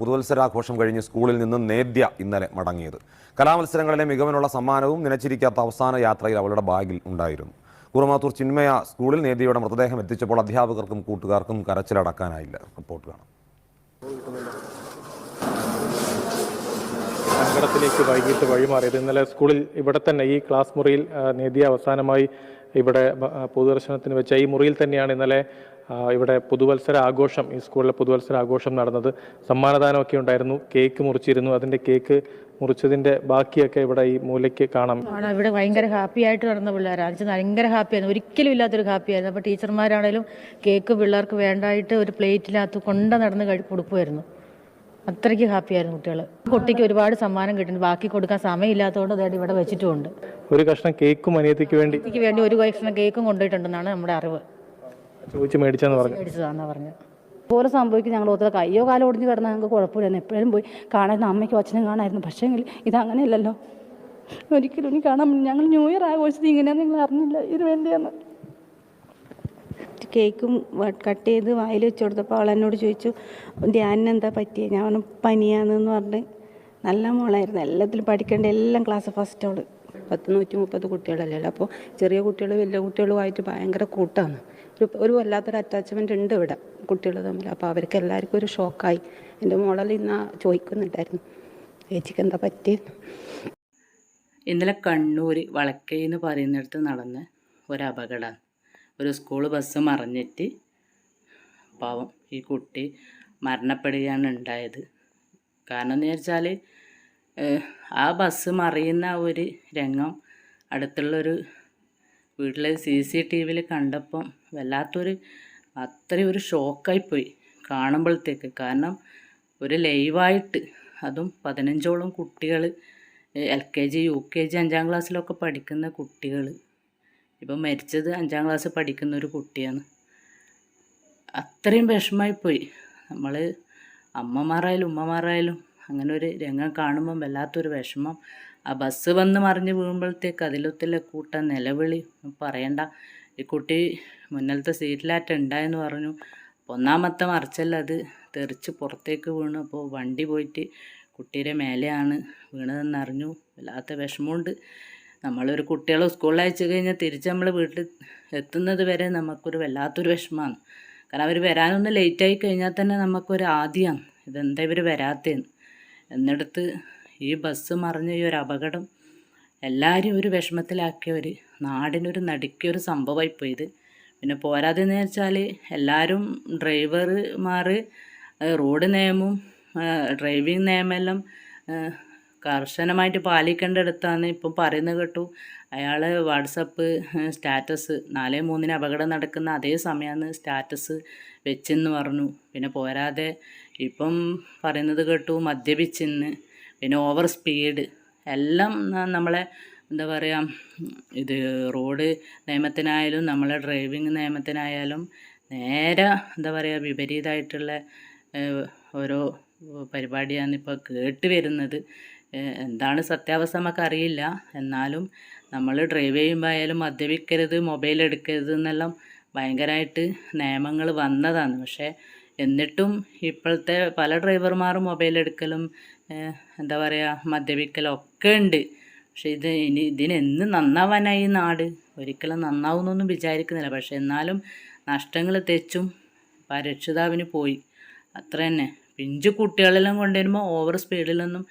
പുതുവത്സരാഘോഷം കഴിഞ്ഞ് സ്കൂളിൽ നിന്ന് നേദ്യ ഇന്നലെ മടങ്ങിയത്. കലാമത്സരങ്ങളിലെ മികവിനുള്ള സമ്മാനവും നിലച്ചിരിക്കാത്ത അവസാന യാത്രയിൽ അവളുടെ ബാഗിൽ ഉണ്ടായിരുന്നു. കുറുമാത്തൂർ ചിന്മയ സ്കൂളിൽ നേദ്യയുടെ മൃതദേഹം എത്തിച്ചപ്പോൾ അധ്യാപകർക്കും കൂട്ടുകാർക്കും കരച്ചിലടക്കാനായില്ല. റിപ്പോർട്ട് കാണാം. സങ്കടത്തിലേക്ക് വൈകിട്ട് വഴിമാറിയത്. ഇന്നലെ സ്കൂളിൽ ഇവിടെ തന്നെ ഈ ക്ലാസ് മുറിയിൽ നേദ്യ അവസാനമായി ഇവിടെ പൊതുദർശനത്തിന് വെച്ച ഈ മുറിയിൽ തന്നെയാണ് ഇന്നലെ ഇവിടെ പുതുവത്സര ആഘോഷം ഈ സ്കൂളിലെ പുതുവത്സര ആഘോഷം നടന്നത്. സമ്മാനദാനമൊക്കെ ഉണ്ടായിരുന്നു കേക്ക് മുറിച്ചിരുന്നു. അതിന്റെ കേക്ക് മുറിച്ചതിന്റെ ബാക്കിയൊക്കെ ഇവിടെ ഈ മൂലയ്ക്ക് കാണാം. ഇവിടെ ഭയങ്കര ഹാപ്പി ആയിട്ട് നടന്ന പിള്ളേരാണ്. ഭയങ്കര ഹാപ്പിയായിരുന്നു ഒരിക്കലും ഇല്ലാത്തൊരു ഹാപ്പിയായിരുന്നു അപ്പോൾ ടീച്ചർമാരാണേലും കേക്ക് പിള്ളേർക്ക് വേണ്ടായിട്ട് ഒരു പ്ലേറ്റിനകത്ത് കൊണ്ട നടന്ന് കഴി കൊടുക്കുമായിരുന്നു അത്രയ്ക്ക് ഹാപ്പിയായിരുന്നു കുട്ടികൾ കുട്ടിക്ക് ഒരുപാട് സമ്മാനം കിട്ടുന്നു ബാക്കി കൊടുക്കാൻ സമയമില്ലാത്തതുകൊണ്ട് അതായത് ഇവിടെ വെച്ചിട്ടുണ്ട് ഒരു കഷ്ണം കേക്കും അനിയത്തിക്ക് വേണ്ടി. എനിക്ക് വേണ്ടി ഒരു കഷ്ണം കേക്കും കൊണ്ടുപോയിട്ടുണ്ടെന്നാണ് നമ്മുടെ അറിവ്. ചോദിച്ചു മേടിച്ചെന്ന് പറഞ്ഞു. മേടിച്ചതാണെന്നാണ് പറഞ്ഞത് പോലെ സംഭവിക്കും. ഞങ്ങൾ ഓർത്തത് കയ്യോ കാലോ ഒടിഞ്ഞ് കിടന്നാൽ ഞങ്ങൾക്ക് കുഴപ്പമില്ലായിരുന്നു എപ്പോഴും പോയി കാണാൻ അമ്മയ്ക്കും അച്ഛനും കാണായിരുന്നു പക്ഷേങ്കിൽ ഇതങ്ങനെയല്ലല്ലോ. ഒരിക്കലും ഇനി കാണാൻ ഞങ്ങൾ ന്യൂ ഇയർ ആഘോഷിച്ചത് ഇങ്ങനെയാണെന്ന് നിങ്ങൾ അറിഞ്ഞില്ല. ഇതിന് വേണ്ടിയാണ് കേക്കും കട്ട് ചെയ്ത് വായിൽ വെച്ച് കൊടുത്തപ്പോൾ അവൾ എന്നോട് ചോദിച്ചു ധ്യാനിന് എന്താ പറ്റിയത് ഞാൻ പറഞ്ഞു പനിയാണെന്ന് പറഞ്ഞ്. നല്ല മോളായിരുന്നു. എല്ലാത്തിലും പഠിക്കേണ്ട എല്ലാം ക്ലാസ് ഫസ്റ്റ് അവൾ പത്ത് നൂറ്റി മുപ്പത് കുട്ടികളല്ലേ അപ്പോൾ ചെറിയ കുട്ടികൾ വലിയ കുട്ടികളുമായിട്ട് ഭയങ്കര കൂട്ടാണ്. ഒരു ഒരു വല്ലാത്തൊരു അറ്റാച്ച്മെന്റ് ഉണ്ട് ഇവിടെ കുട്ടികൾ തമ്മിൽ. അപ്പോൾ അവർക്ക് എല്ലാവർക്കും ഒരു ഷോക്കായി എന്റെ മോളിൽ ഇന്ന് ചോദിക്കുന്നുണ്ടായിരുന്നു. ചേച്ചിക്ക് എന്താ പറ്റിയത് ഇന്നലെ കണ്ണൂർ വളക്കൈ എന്ന് പറയുന്നിടത്ത് നടന്ന ഒരു അപകടമാണ് ഒരു സ്കൂൾ ബസ് മറിഞ്ഞിട്ട് പാവം ഈ കുട്ടി മരണപ്പെടുകയാണ് ഉണ്ടായത്. കാരണം എന്ന് വെച്ചാൽ ആ ബസ് മറിയുന്ന ഒരു രംഗം അടുത്തുള്ളൊരു വീട്ടിലെ സി സി ടി വിയിൽ കണ്ടപ്പം വല്ലാത്തൊരു അത്രയും ഒരു ഷോക്കായിപ്പോയി കാണുമ്പോഴത്തേക്ക്. കാരണം ഒരു ലൈവായിട്ട് അതും പതിനഞ്ചോളം കുട്ടികൾ L K G U K G അഞ്ചാം ക്ലാസ്സിലൊക്കെ പഠിക്കുന്ന കുട്ടികൾ ഇപ്പം മരിച്ചത് അഞ്ചാം ക്ലാസ് പഠിക്കുന്ന ഒരു കുട്ടിയാണ്. അത്രയും വിഷമമായിപ്പോയി. നമ്മൾ അമ്മമാരായാലും ഉമ്മമാരായാലും അങ്ങനെ ഒരു രംഗം കാണുമ്പം വല്ലാത്തൊരു വിഷമം. ആ ബസ് വന്ന് മറിഞ്ഞ് വീഴുമ്പോഴത്തേക്ക് അതിലൊത്തില്ല കൂട്ട നിലവിളി പറയണ്ട. ഈ കുട്ടി മുന്നിലത്തെ സീറ്റിലാറ്റം ഉണ്ടായെന്ന് പറഞ്ഞു. ഒന്നാമത്തെ മറിച്ചല്ല അത്. തെറിച്ച് പുറത്തേക്ക് വീണു. അപ്പോൾ വണ്ടി പോയിട്ട് കുട്ടിയുടെ മേലെയാണ് വീണതെന്നറിഞ്ഞു വല്ലാത്ത വിഷമമുണ്ട്. നമ്മളൊരു കുട്ടികളെ സ്കൂളിൽ അയച്ചു കഴിഞ്ഞാൽ തിരിച്ച് നമ്മൾ വീട്ടിൽ എത്തുന്നത് വരെ നമുക്കൊരു വല്ലാത്തൊരു വിഷമമാണ്. കാരണം അവർ വരാനൊന്ന് ലേറ്റായി കഴിഞ്ഞാൽ തന്നെ നമുക്കൊരു ആദ്യമാണ് ഇതെന്താ ഇവർ വരാത്തേന്ന് എന്നിടത്ത് ഈ ബസ് മറിഞ്ഞ ഈ ഒരു അപകടം എല്ലാവരും ഒരു വിഷമത്തിലാക്കിയ ഒരു നാടിനൊരു നടുക്കിയൊരു സംഭവമായി പോയത്. പിന്നെ പോരാതെന്ന് വെച്ചാൽ എല്ലാവരും ഡ്രൈവർമാർ റോഡ് നിയമവും ഡ്രൈവിംഗ് നിയമമെല്ലാം കർശനമായിട്ട് പാലിക്കേണ്ടടുത്താണ് ഇപ്പം പറയുന്നത് കേട്ടു. അയാൾ വാട്സപ്പ് സ്റ്റാറ്റസ് നാല് മൂന്നിന് അപകടം നടക്കുന്ന അതേ സമയമാണ് സ്റ്റാറ്റസ് വെച്ചെന്ന് പറഞ്ഞു. പിന്നെ പോരാതെ ഇപ്പം പറയുന്നത് കേട്ടു മദ്യപിച്ചെന്ന്. പിന്നെ ഓവർ സ്പീഡ്. എല്ലാം നമ്മളെ എന്താ പറയുക ഇത് റോഡ് നിയമത്തിനായാലും നമ്മളെ ഡ്രൈവിംഗ് നിയമത്തിനായാലും നേരെ എന്താ പറയുക വിപരീതമായിട്ടുള്ള ഓരോ പരിപാടിയാണ് ഇപ്പോൾ കേട്ട് വരുന്നത്. എന്താണ് സത്യാവസ്ഥ നമുക്കറിയില്ല എന്നാലും നമ്മൾ ഡ്രൈവ് ചെയ്യുമ്പോൾ ആയാലും മദ്യപിക്കരുത് മൊബൈൽ എടുക്കരുത് എന്നെല്ലാം ഭയങ്കരമായിട്ട് നിയമങ്ങൾ വന്നതാണ്. പക്ഷേ എന്നിട്ടും ഇപ്പോഴത്തെ പല ഡ്രൈവർമാരും മൊബൈൽ എടുക്കലും എന്താ പറയുക മദ്യപിക്കലും ഒക്കെ ഉണ്ട്. പക്ഷേ ഇത് ഇനി ഇതിനെന്ന് നന്നാവാനായി നാട്? ഒരിക്കലും നന്നാവുന്നൊന്നും വിചാരിക്കുന്നില്ല. പക്ഷേ എന്നാലും നഷ്ടങ്ങൾ തെച്ചും രക്ഷിതാവിന് പോയി. അത്ര തന്നെ പിഞ്ചു കുട്ടികളെല്ലാം കൊണ്ടുവരുമ്പോൾ ഓവർ സ്പീഡിലൊന്നും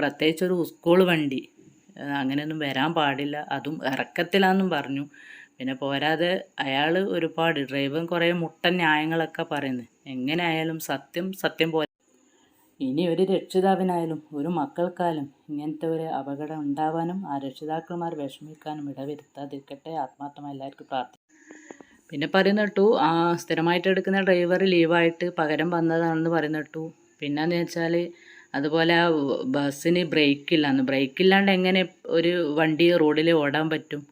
പ്രത്യേകിച്ച് ഒരു സ്കൂൾ വണ്ടി അങ്ങനെയൊന്നും വരാൻ പാടില്ല. അതും ഇറക്കത്തിലാന്നും പറഞ്ഞു. പിന്നെ പോരാതെ അയാൾ ഒരുപാട് ഡ്രൈവർ കുറേ മുട്ട ന്യായങ്ങളൊക്കെ പറയുന്നത് എങ്ങനെ ആയാലും സത്യം സത്യം പോലെ. ഇനി ഒരു രക്ഷിതാവിനായാലും ഒരു മക്കൾക്കായാലും ഇങ്ങനത്തെ ഒരു അപകടം ഉണ്ടാവാനും ആ രക്ഷിതാക്കന്മാർ വിഷമിക്കാനും ഇടവരുത്താതിരിക്കട്ടെ. ആത്മാർത്ഥമായി എല്ലാവർക്കും പ്രാർത്ഥിക്കും. പിന്നെ പറയുന്ന കേട്ടു ആ സ്ഥിരമായിട്ട് എടുക്കുന്ന ഡ്രൈവർ ലീവായിട്ട് പകരം വന്നതാണെന്ന് പറയുന്ന കേട്ടു. പിന്നെന്ന് വെച്ചാൽ അതുപോലെ ആ ബസ്സിന് ബ്രേക്ക് ഇല്ലാന്ന്. ബ്രേക്ക് ഇല്ലാണ്ട് എങ്ങനെ ഒരു വണ്ടി റോഡിൽ ഓടാൻ പറ്റും?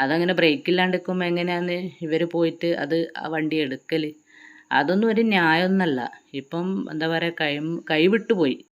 അതങ്ങനെ ബ്രേക്ക് ഇല്ലാണ്ട് നിൽക്കുമ്പോൾ എങ്ങനെയാന്ന് ഇവർ പോയിട്ട് അത് ആ വണ്ടി എടുക്കൽ അതൊന്നും ഒരു ന്യായമൊന്നല്ല ഇപ്പം എന്താ പറയുക കൈ കൈവിട്ടു പോയി